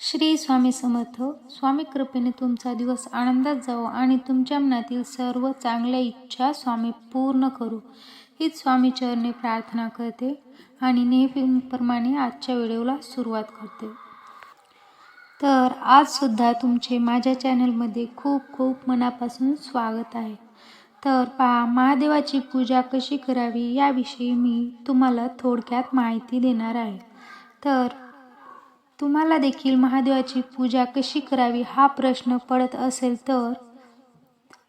श्री स्वामी समर्थ स्वामी कृपेने तुमचा दिवस आनंदात जावो आणि तुमच्या मनातील सर्व चांगल्या इच्छा स्वामी पूर्ण करू. हीच स्वामी चरणे प्रार्थना करते आणि नेहमीप्रमाणे आजच्या व्हिडिओला सुरुवात करते. तर आजसुद्धा तुमचे माझ्या चॅनलमध्ये खूप खूप मनापासून स्वागत आहे. तर पहा महादेवाची पूजा कशी करावी याविषयी मी तुम्हाला थोडक्यात माहिती देणार आहे. तर तुम्हाला देखील महादेवाची पूजा कशी करावी हा प्रश्न पडत असेल तर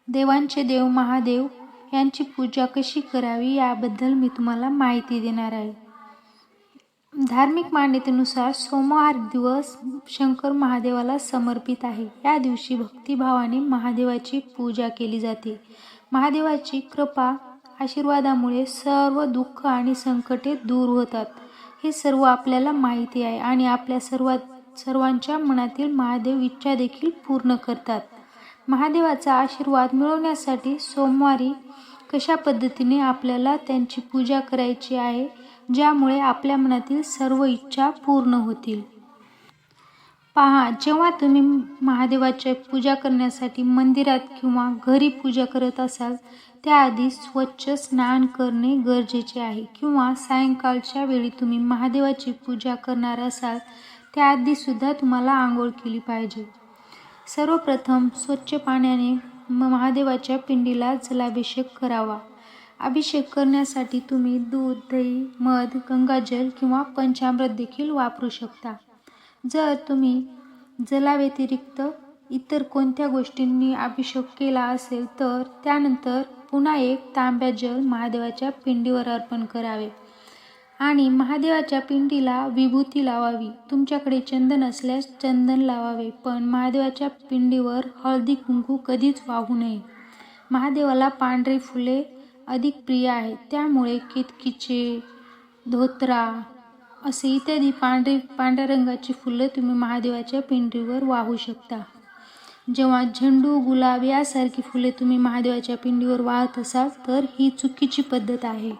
देवांचे देव महादेव यांची पूजा कशी करावी याबद्दल मी तुम्हाला माहिती देणार आहे. धार्मिक मान्यतेनुसार सोमवार दिवस शंकर महादेवाला समर्पित आहे. या दिवशी भक्तिभावाने महादेवाची पूजा केली जाते. महादेवाची कृपा आशीर्वादामुळे सर्व दुःख आणि संकटे दूर होतात. हे सर्व आपल्याला माहिती आहे आणि आपल्या सर्वात सर्वांच्या मनातील महादेव इच्छा देखील पूर्ण करतात. महादेवाचा आशीर्वाद मिळवण्यासाठी सोमवारी कशा पद्धतीने आपल्याला त्यांची पूजा करायची आहे ज्यामुळे आपल्या मनातील सर्व इच्छा पूर्ण होतील? पहा जेव्हा तुम्ही महादेवाची पूजा करण्यासाठी मंदिरात किंवा घरी पूजा करत असाल त्याआधी स्वच्छ स्नान करणे गरजेचे आहे. किंवा सायंकाळच्या वेळी तुम्ही महादेवाची पूजा करणार असाल त्याआधीसुद्धा तुम्हाला आंघोळ केली पाहिजे. सर्वप्रथम स्वच्छ पाण्याने महादेवाच्या पिंडीला जलाभिषेक करावा. अभिषेक करण्यासाठी तुम्ही दूध दही मध गंगाजल किंवा पंचामृत देखील वापरू शकता. जर तुम्ही जलाव्यतिरिक्त इतर कोणत्या गोष्टींनी अभिषेक केला असेल तर त्यानंतर पुन्हा एक तांब्या जल महादेवाच्या पिंडीवर अर्पण करावे. आणि महादेवाच्या पिंडीला विभूती लावावी. तुमच्याकडे चंदन असल्यास चंदन लावावे पण महादेवाच्या पिंडीवर हळदी कुंकू कधीच वाहू नये. महादेवाला पांढरी फुले अधिक प्रिय आहेत. त्यामुळे केतकीचे धोत्रा असे इत्यादी पांढरे पांढऱ्या रंगाची फुलं तुम्ही महादेवाच्या पिंडीवर वाहू शकता. जेव्हा झेंडू गुलाब यासारखी फुले तुम्ही महादेवाच्या पिंडीवर वाहत असाल तर ही चुकीची पद्धत आहे.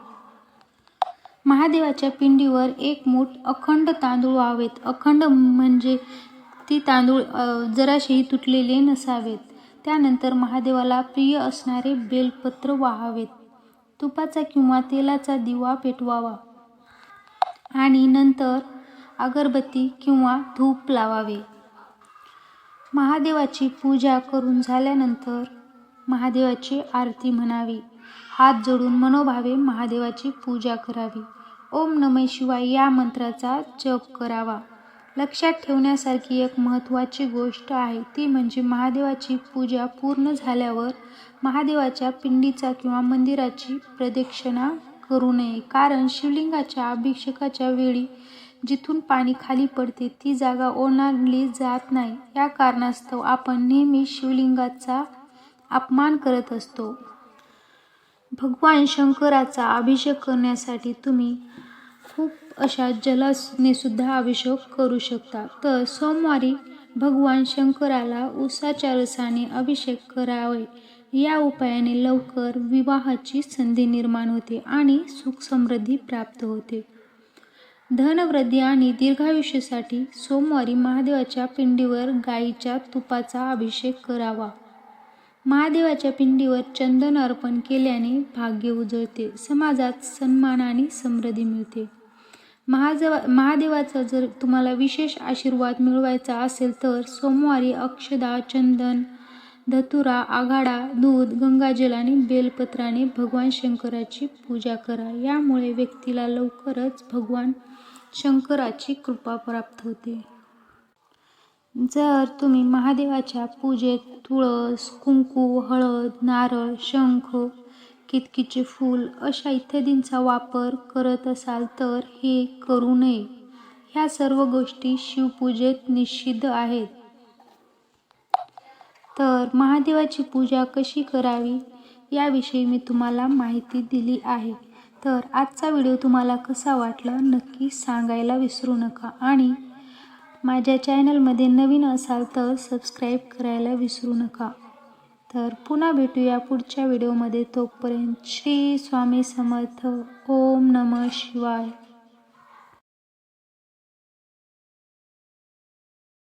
महादेवाच्या पिंडीवर एक मूठ अखंड तांदूळ व्हावेत. अखंड म्हणजे ती तांदूळ जराशेही तुटलेले नसावेत. त्यानंतर महादेवाला प्रिय असणारे बेलपत्र वाहावेत. तुपाचा किंवा तेलाचा दिवा पेटवावा. आणि नंतर अगरबत्ती किंवा धूप लावावे. महादेवाची पूजा करून झाल्यानंतर महादेवाची आरती म्हणावी. हात जोडून मनोभावे महादेवाची पूजा करावी. ओम नमे शिवाय या मंत्राचा जप करावा. लक्षात ठेवण्यासारखी एक महत्त्वाची गोष्ट आहे ती म्हणजे महादेवाची पूजा पूर्ण झाल्यावर महादेवाच्या पिंडीचा किंवा मंदिराची प्रदक्षिणा करू नये. कारण शिवलिंगाच्या अभिषेकाच्या वेळी जिथून पाणी खाली पडते ती जागा ओलांडली जात नाही. या कारणास्तव आपण नेहमी शिवलिंगाचा अपमान करत असतो. भगवान शंकराचा अभिषेक करण्यासाठी तुम्ही खूप अशा जलाने सुद्धा अभिषेक करू शकता. तर सोमवारी भगवान शंकराला उसाच्या रसाने अभिषेक करावे. या उपायाने लवकर विवाहाची संधी निर्माण होते आणि सुख समृद्धी प्राप्त होते. धनवृद्धी आणि दीर्घायुष्यासाठी सोमवारी महादेवाच्या पिंडीवर गाईच्या तुपाचा अभिषेक करावा. महादेवाच्या पिंडीवर चंदन अर्पण केल्याने भाग्य उजळते समाजात सन्मान आणि समृद्धी मिळते. महाजवा महादेवाचा जर तुम्हाला विशेष आशीर्वाद मिळवायचा असेल तर सोमवारी अक्षदा चंदन धतुरा आघाडा दूध गंगाजल आणि बेलपत्राने भगवान शंकराची पूजा करा. यामुळे व्यक्तीला लवकरच भगवान शंकराची कृपा प्राप्त होते. जर तुम्ही महादेवाच्या पूजेत तुळस कुंकू हळद नारळ शंख कितकीचे फूल अशा इत्यादींचा वापर करत असाल तर हे करू नये. ह्या सर्व गोष्टी शिवपूजेत निषिद्ध आहेत. तर महादेवाची पूजा कशी करावी याविषयी मी तुम्हाला माहिती दिली आहे. तर आजचा व्हिडिओ तुम्हाला कसा वाटला नक्की सांगायला विसरू नका. आणि माझ्या चॅनलमध्ये नवीन असाल तर सबस्क्राईब करायला विसरू नका. तर पुन्हा भेटूया पुढच्या व्हिडिओमध्ये. तोपर्यंत श्री स्वामी समर्थ. ओम नम शिवाय.